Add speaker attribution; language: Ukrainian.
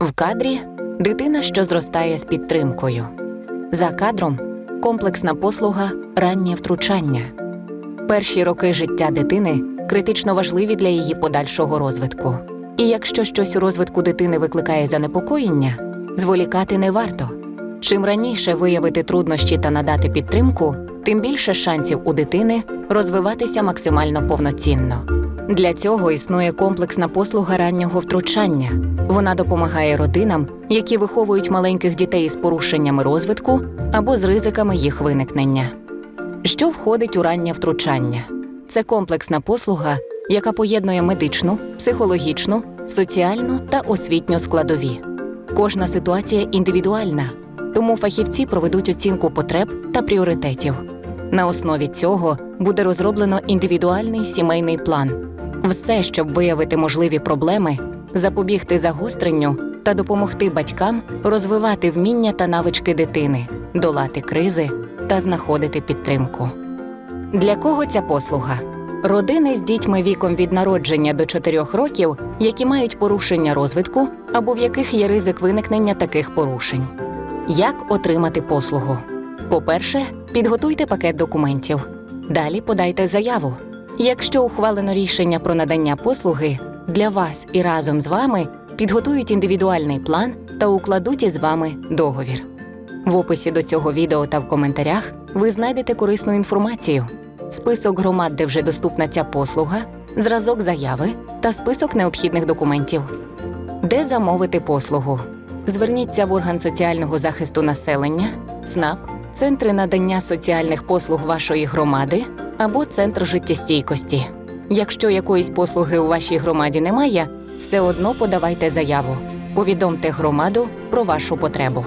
Speaker 1: В кадрі дитина, що зростає з підтримкою. За кадром комплексна послуга раннє втручання. Перші роки життя дитини критично важливі для її подальшого розвитку. І якщо щось у розвитку дитини викликає занепокоєння, зволікати не варто. Чим раніше виявити труднощі та надати підтримку, тим більше шансів у дитини розвиватися максимально повноцінно. Для цього існує комплексна послуга раннього втручання. Вона допомагає родинам, які виховують маленьких дітей з порушеннями розвитку або з ризиками їх виникнення. Що входить у раннє втручання? Це комплексна послуга, яка поєднує медичну, психологічну, соціальну та освітню складові. Кожна ситуація індивідуальна, тому фахівці проведуть оцінку потреб та пріоритетів. На основі цього буде розроблено індивідуальний сімейний план. Все, щоб виявити можливі проблеми, запобігти загостренню та допомогти батькам розвивати вміння та навички дитини, долати кризи та знаходити підтримку. Для кого ця послуга? Родини з дітьми віком від народження до 4 років, які мають порушення розвитку або в яких є ризик виникнення таких порушень. Як отримати послугу? По-перше, підготуйте пакет документів. Далі подайте заяву. Якщо ухвалено рішення про надання послуги, для вас і разом з вами підготують індивідуальний план та укладуть із вами договір. В описі до цього відео та в коментарях ви знайдете корисну інформацію, список громад, де вже доступна ця послуга, зразок заяви та список необхідних документів. Де замовити послугу? Зверніться в орган соціального захисту населення, ЦНАП, центри надання соціальних послуг вашої громади або центр життєстійкості. Якщо якоїсь послуги у вашій громаді немає, все одно подавайте заяву. Повідомте громаду про вашу потребу.